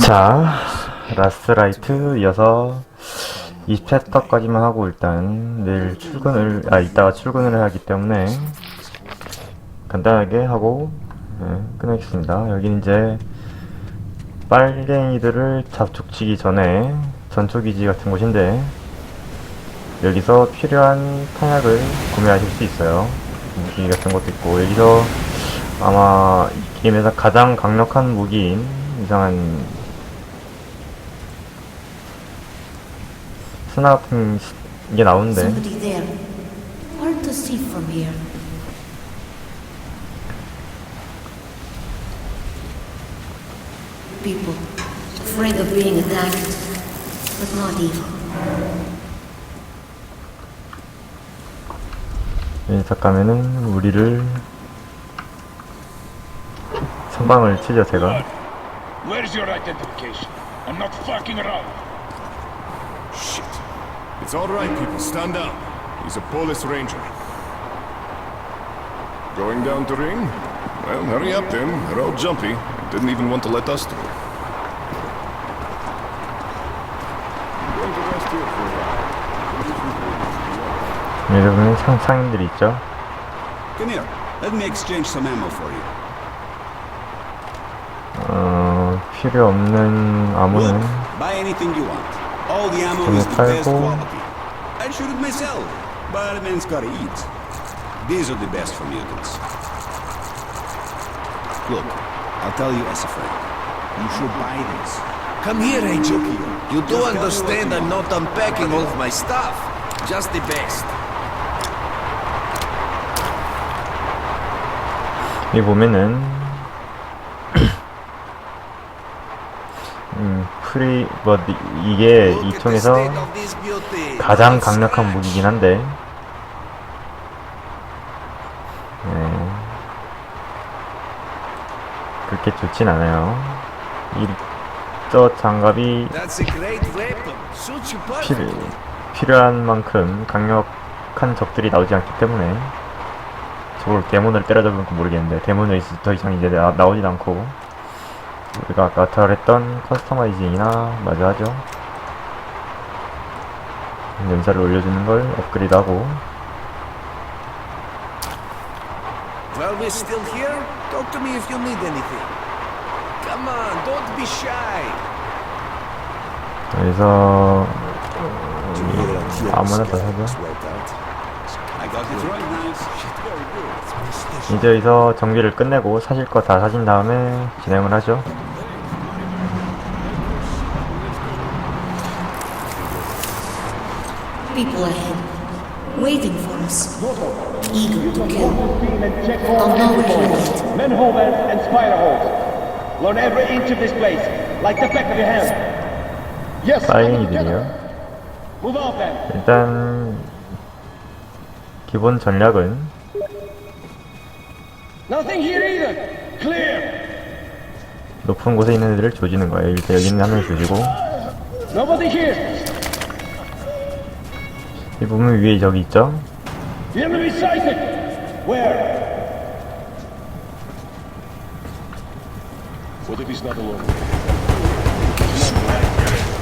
자, 라스트라이트 이어서 20챕터까지만 하고 일단 내일 출근을, 아, 이따가 출근을 해야 하기 때문에 간단하게 하고 네, 끝내겠습니다. 여기는 이제 빨갱이들을 잡족치기 전에 전초기지 같은 곳인데 여기서 필요한 탄약을 구매하실 수 있어요. 무기 같은 것도 있고 여기서 아마 이 게임에서 가장 강력한 무기인 이상한 스나 같은 게 나오는데 Somebody there. Hard to see from here. People afraid of being attacked, but not evil. 여기서 가면은 우리를 선방을 치죠 제가 Where's your identification? I'm not fucking around. Shit. It's all right, people. Stand down. He's a police ranger. Going down to ring? Well, hurry up then. They're all jumpy. Didn't even want to let us through. I'm going to rest here for a while. 여러분 상, 상인들이 있죠 Come here. Let me exchange some ammo for you. 필요 없는 암호는 Look, buy anything you want. All the ammo Can is you the best try for- quality. I'd shoot it myself, but a man's gotta eat. These are the best for mutants. Look, I'll tell you as a friend. You should buy this. Come here, Angel. You do Just tell me understand what you I'm not unpacking all of my stuff. Just the best. 여기 보면은 음, 프리 뭐 이- 이게 이 총에서. 가장 강력한. 무기긴 한데 네. 그렇게 좋진 않아요 이, 저 장갑이 필. 필요한 만큼 강력한 적들이 나오지 않기 때문에 저걸 데몬을 때려잡으면 모르겠는데 데몬을 더 이상 이제 나, 나오진 않고 우리가 아까 탈했던 커스터마이징이나 마저 하죠 연사를 올려주는 걸 업그레이드하고 While we're still here, talk to me if you need anything. Come on, don't be shy. 여기서 아무나 다 사죠 이제 여기서 정비를 끝내고 사실 거 다 사신 다음에 진행을 하죠 People ahead, waiting for us, eager to kill. I'll know we're late. Manholes and spider holes. Learn every inch of this place, like the back of your hand. Yes, 빨갱이들이요 Move out then. 일단 기본 전략은. 높은 곳에 있는 애들을 조지는 거예요. 일단 여기 있는 한 명 조지고. 이 보면 위에 저기 있죠? The enemy sighted. Where? What if he's not alone?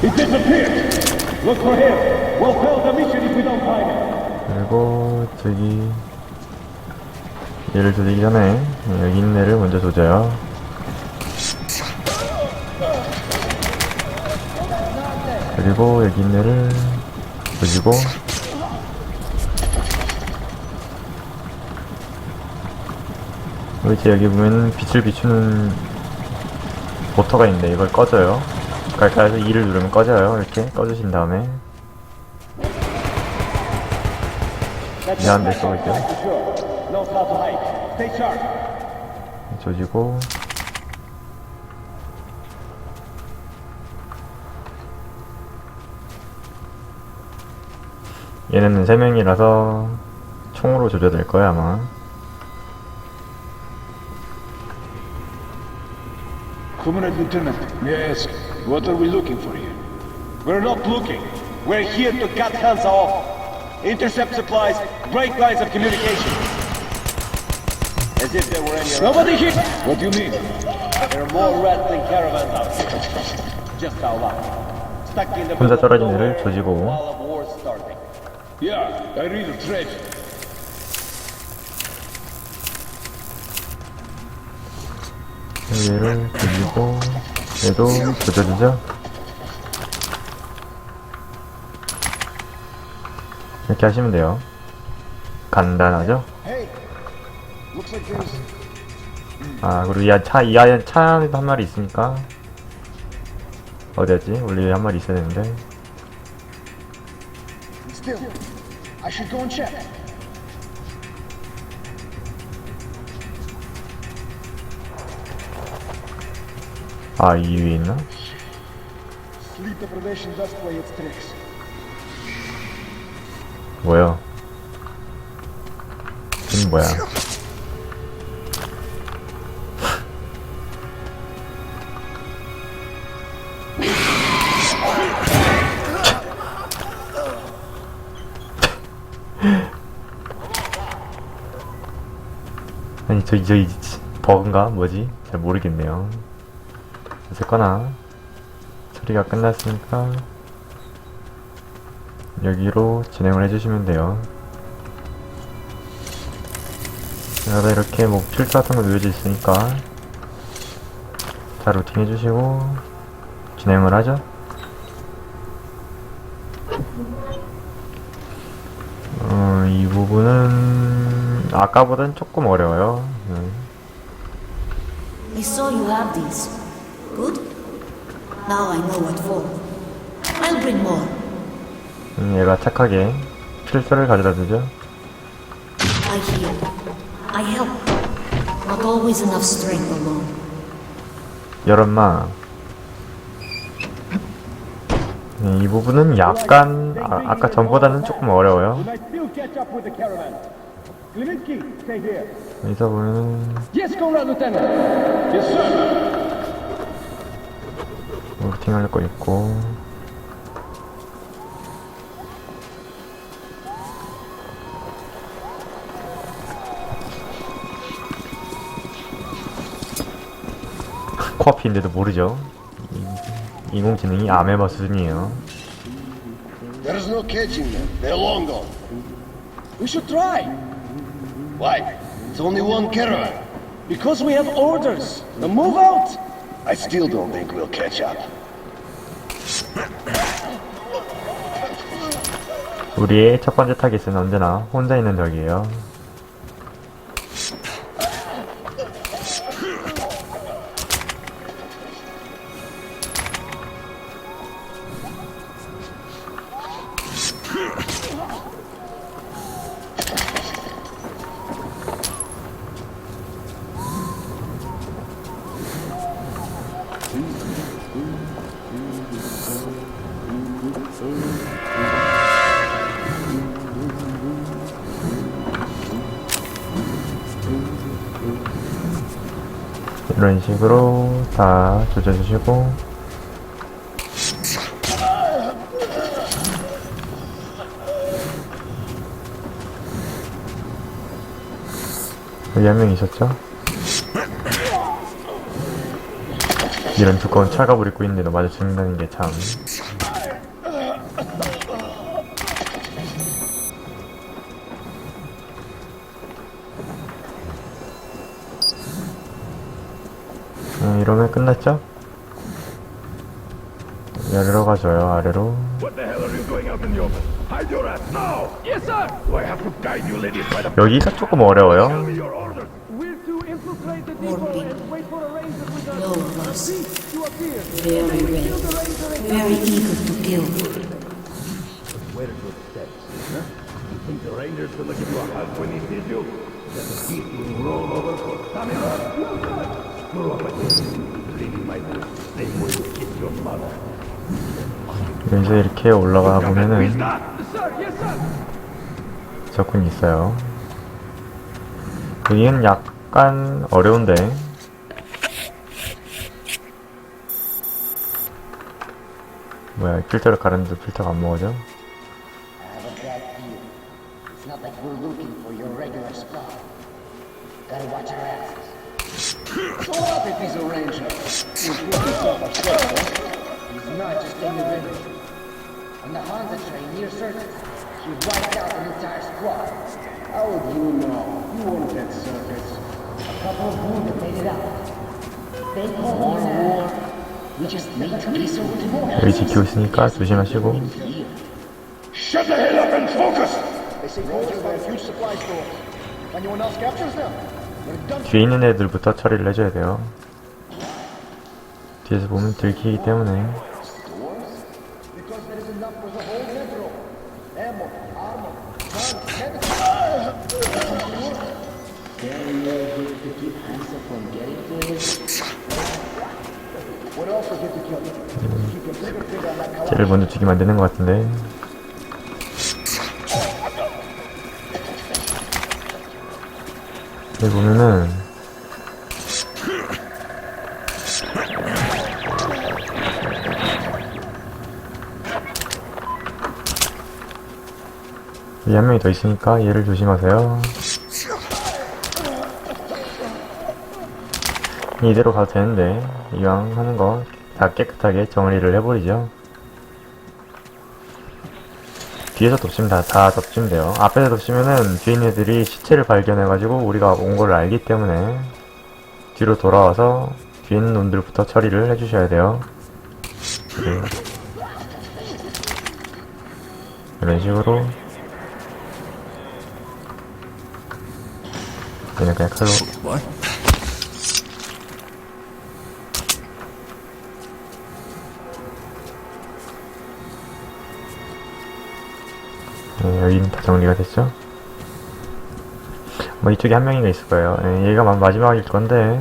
He disappeared. Look for him. We'll fail the mission if we don't find him. 그리고 저기 얘를 조지기 전에 여기 있는 애를 먼저 조져요. 그리고 여기 있는 애를 조지고 이제 여기 보면 빛을 비추는 모터가 있는데 이걸 꺼줘요. 그러니까 해서 2를 누르면 꺼져요. 이렇게 꺼주신 다음에 hide. Stay sharp. 조지고 얘네는 3명이라서 총으로 조져야 될 거야 아마 Commander Lieutenant, ask, what are we looking for here? We're not looking. We're here to cut hands off. Intercept supplies, break lines of communication. As if there were any Nobody here! What do you mean? There are more rats than caravans out here. Just how luck. Stuck in the 혼자 middle of 떨어진 애를 조지고. Yeah, I read the thread. 얘를 조지고 얘도 조져주죠 이렇게 하시면 돼요 간단하죠? 아 그리고 이 차, 이 아이는 차 안에도 한 마리 있으니까 어디였지? 원래 한 마리 있어야 되는데. 아 이 위에 있나? 뭐야? 이건 뭐야? 아니 저기 저기 버그인가? 뭐지? 잘 모르겠네요. 어쨌거나 처리가 끝났으니까 여기로 진행을 해주시면 돼요. 여기다 이렇게 뭐 필터 같은 거 놓여져 있으니까 자 루팅 해주시고 진행을 하죠. 어, 이 부분은 아까보단 조금 어려워요. 네. I saw you have these. Good? Now I know what for. I'll bring more. 음, 얘가 착하게 필터를 가져다 주죠. I heal. I help. Not always enough strength alone. 여름마 네, 이 부분은 약간 아, 아까 전보다는 조금 어려워요. 여기서 보면 Yes, Comrade Lieutenant. Yes, sir. 루팅 할 거 있고 코앞인데도 모르죠. 이- 인공지능이 아메바 수준이에요. There's no catching them. They're long gone. We should try. Why? It's only one caravan. Because we have orders. Now move out. I still don't think we'll catch up. 우리의 첫 번째 타깃은 언제나 혼자 있는 적이에요. 이런 식으로 다 조져주시고 여기 한 명 있었죠? 이런 두꺼운 차갑을 입고 있는데도 맞아 죽는다는 게 참 이러면 끝났죠? 아래로 가줘요 아래로. 여기가 조금 어려워요 여기서 이렇게 올라가 보면은! 적군이 있어요 여기는 약간 어려운데 뭐야 필터를 가렸는데 필터가 안 먹어져? So what if he's a ranger? He's with himself upset, huh? He's not just any ranger. On the Honda train near Circus, he wiped out an entire squad. How would you know? You weren't at Circus. A couple of wounded made it out. They call more war. We just need to listen to more. 여기 지키고 있으니까 조심하시고 Shut the hell up and focus! They say Rangers are huge supply stores. Anyone else captures them? 뒤에 있는 애들부터 처리를 해줘야 돼요 뒤에서 보면 들키기 때문에 Kalash. 쟤를 먼저 죽이면 안 되는 것 같은데 여기 보면은 여기 한 명이 더 있으니까 얘를 조심하세요. 이대로 가도 되는데 이왕 하는 거 다 깨끗하게 정리를 해버리죠 뒤에서 덮치면 다, 다 덮치면 돼요. 앞에서 덮치면은 뒤에 있는 애들이 시체를 발견해가지고 우리가 온 걸 알기 때문에 뒤로 돌아와서 뒤에 있는 놈들부터 처리를 해주셔야 돼요. 이런 식으로 그냥 그냥 칼로 여기는 다 정리가 됐죠? 뭐 이쪽에 한 명이가 있을 거예요. 예, 얘가 마- 마지막일 건데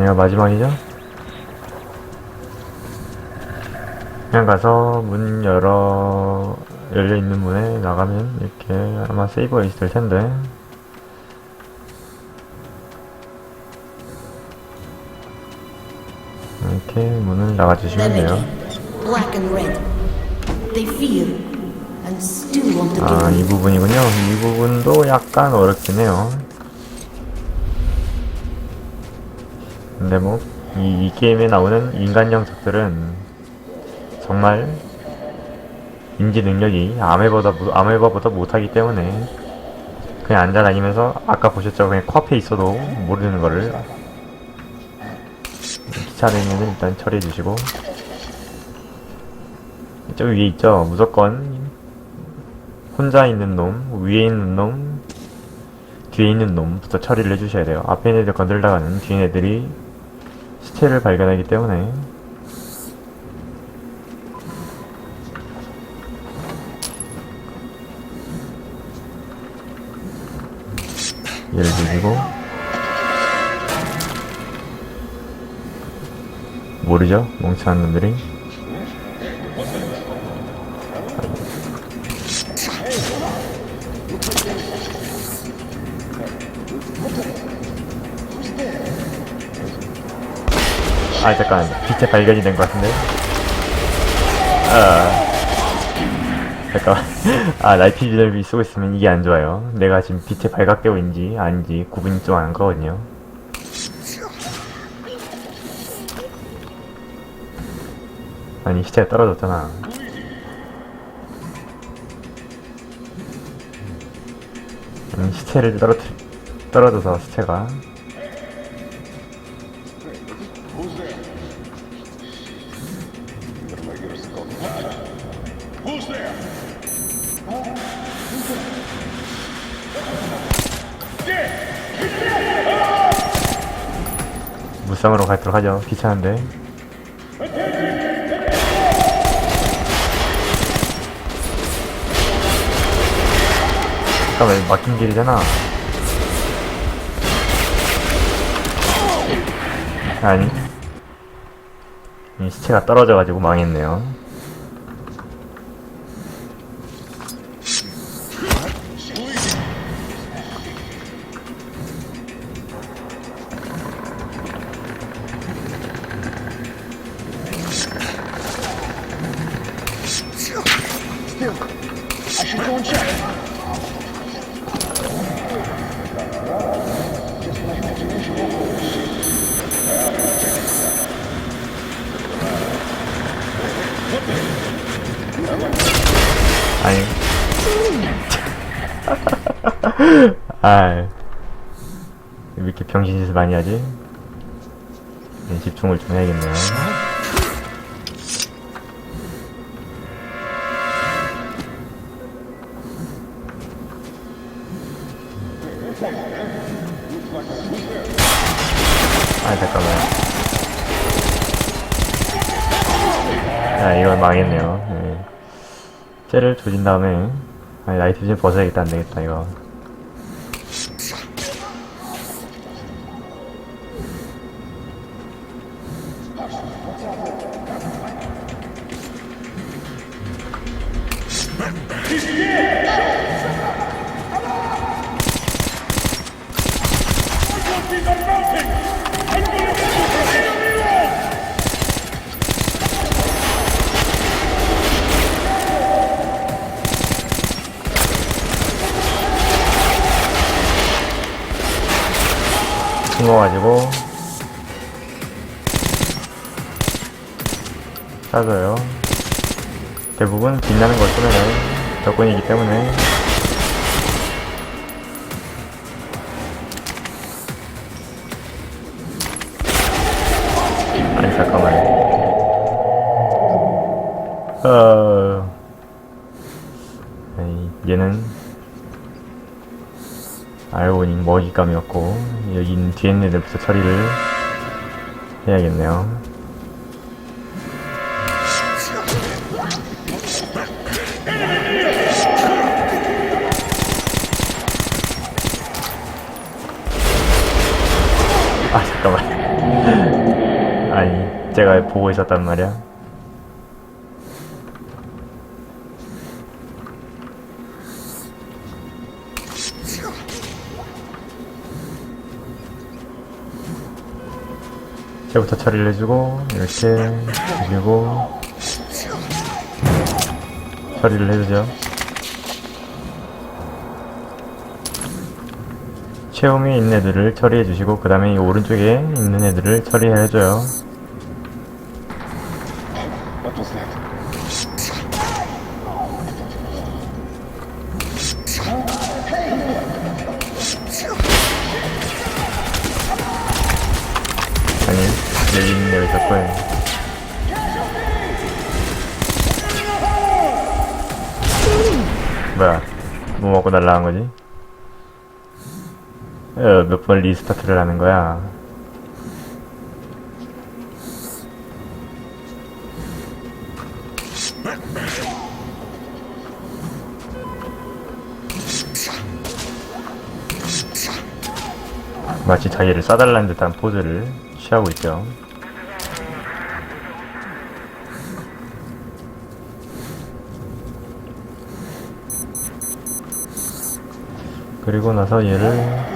얘가 마지막이죠? 그냥 가서 문 열어 열려 있는 문에 나가면 이렇게 아마 세이버가 있을 텐데 이렇게 문을 나가주시면 돼요. 아, 이. 부분이군요. 이 부분도 약간 어렵긴 해요. 근데 뭐, 이, 이 게임에 나오는 인간형 적들은 정말 인지 능력이 아메바보다, 무- 아메바보다 못하기 때문에 그냥 앉아다니면서 아까 보셨죠? 그냥 코앞에 있어도 모르는 거를 귀찮으면 일단 처리해 주시고 저기 위에 있죠? 무조건 혼자 있는 놈, 위에 있는 놈, 뒤에 있는 놈부터 처리를 해주셔야 돼요. 앞에 있는 애들 건들다가는 뒤에 있는 애들이 시체를 발견하기 때문에 얘를 죽이고 모르죠? 멍청한 놈들이? 아 잠깐 빛에 발견이 된 것 같은데? 아. 잠깐 아 비널비 쓰고 있으면 이게 안 좋아요. 내가 지금 빛에 발각되고 있는지 아닌지 구분이 좀 안 가거든요 아니 시체가 떨어졌잖아. 음, 시체를 떨어 떨어져서 시체가? 무쌍으로 가도록 하죠. 귀찮은데 잠깐만 막힌 길이잖아. 아니. 이 시체가 떨어져가지고 망했네요 아, 왜 이렇게 병신짓을 많이 하지? 네, 집중을 좀 해야겠네요. 아, 잠깐만. 아, 이건 망했네요. 네. 쟤를 조진 다음에 아니 라이트 좀 벗어야겠다 안 되겠다 이거 숨어가지고 찾아요. 대부분 빛나는 걸 쓰면은 적군이기 때문에. 아니 잠깐만 어... 아니 얘는 알고 보니 먹잇감이었고 여긴 뒤에 있는 애들부터 처리를 해야겠네요 보고 있었단 말이야. 쟤부터 처리를 해주고 이렇게 그리고 처리를 해주죠. 체험이 있는 애들을 처리해 주시고 그 다음에 이 오른쪽에 있는 애들을 처리해 줘요 몇 번 리스타트를 하는 거야 마치 자기를 쏴달라는 듯한 포즈를 취하고 있죠. 그리고 나서 얘를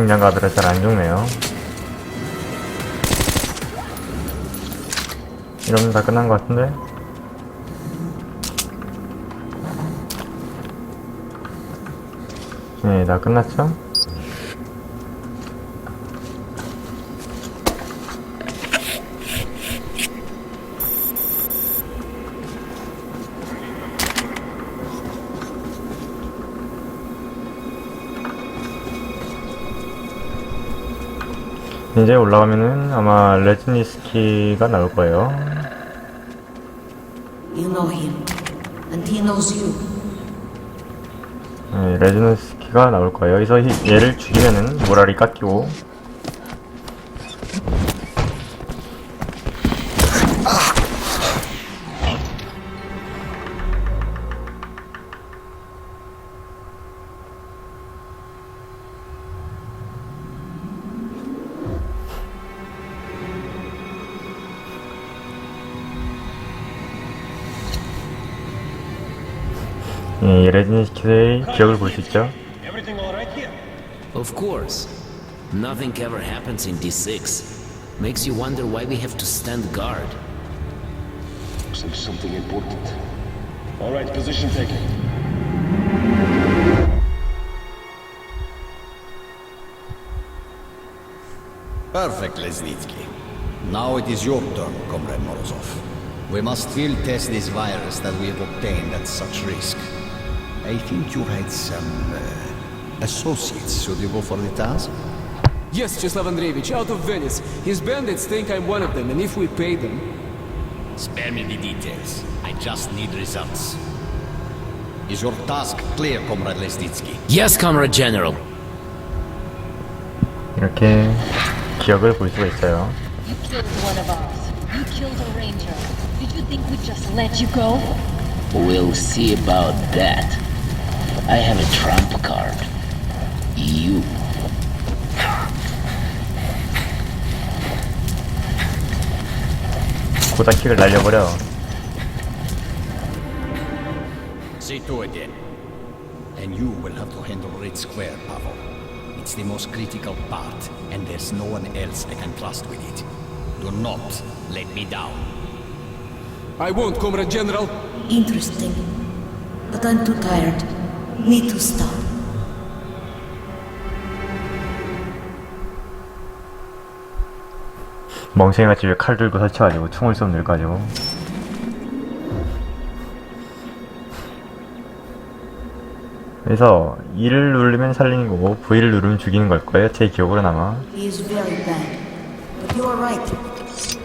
중량가들은 잘 안 죽네요. 이러면 다 끝난 것 같은데? 네, 다 끝났죠? 이제 올라가면은 아마 레즈니스키가 나올 거예요. You know him, and he knows you. 네, 레즈노스키가 나올 거예요. 여기서 히- 얘를 죽이면은 모랄이 깎이고 이 레즈노스키의 기억을 볼 수 있죠. Everything all right here? Of course. Nothing ever happens in D6. Makes you wonder why we have to stand guard. Looks like something important. All right, position taken. Perfect, Lesnitsky. Now it is your turn, Comrade Morozov. We must field test this virus that we have obtained at such risk. I think you had some uh, associates. Should you go for the task? Yes, Cheslav Andreevich, out of Venice. His bandits think I'm one of them, and if we pay them... Spare me the details. I just need results. Is your task clear, Comrade Lesnitsky? Yes, Comrade General. 이렇게 기억을 볼 수가 있어요. You killed one of ours. You killed a ranger. Did you think we'd just let you go? We'll see about that. I have a trump card. You. 고다킥을 날려버려. See to it then. And you will have to handle Red Square, Pavel. It's the most critical part, and there's no one else I can trust with it. Do not let me down. I won't, Comrade General. Interesting. But I'm too tired. Need to stop. 멍청이같이 왜칼 들고 설쳐가지고 총을 쏘면 될까지고 그래서 E를 누르면 살리는 거고 V를 누르면 죽이는 걸 거예요 제 기억으로 남아 He is very bad. But you are right.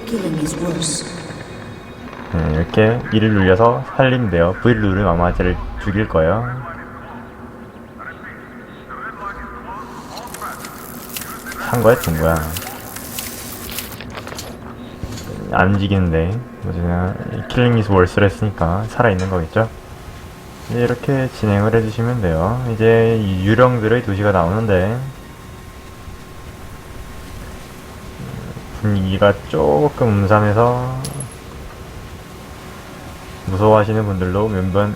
Killing is worse. 네, 이렇게 E를 눌려서 살리면 돼요 V를 누르면 아마 쟤를 죽일 거예요 산 거야 준 거야? 안 움직이는데. 뭐냐 킬링 이즈 월스를 했으니까 살아있는 거겠죠? 이제 이렇게 진행을 해주시면 돼요. 이제 이 유령들의 도시가 나오는데 음, 분위기가 조금 음산해서 무서워하시는 분들도 몇번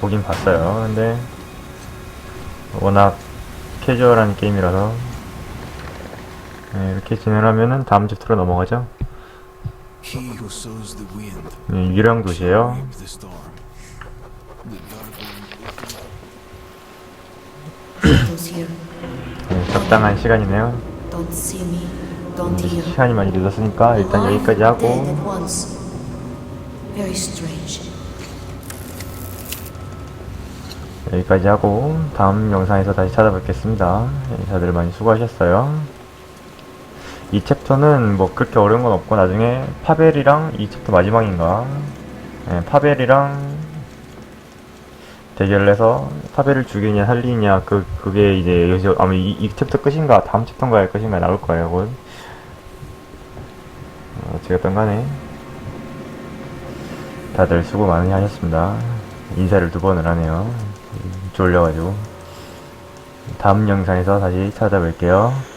보긴 봤어요. 근데 워낙 캐주얼한 게임이라서 네, 이렇게 진행하면은 다음 챕터로 넘어가죠 네, 유령 도시예요. 네, 적당한 시간이네요. 시간이 많이 늦었으니까 일단 여기까지 하고. 여기까지 하고 다음 영상에서 다시 찾아뵙겠습니다. 네, 다들 많이 수고하셨어요. 이 챕터는 뭐 그렇게 어려운 건 없고 나중에 파벨이랑 이 챕터 마지막인가 네, 파벨이랑 대결을 해서 파벨을 죽이냐 살리냐 그 그게 이제 여기서 아마 이, 이 챕터 끝인가 다음 챕터인가 할 것인가 나올 거예요. 곧. 어, 어찌됐든 간에 다들 수고 많이 하셨습니다. 인사를 두 번을 하네요. 졸려가지고. 다음 영상에서 다시 찾아뵐게요.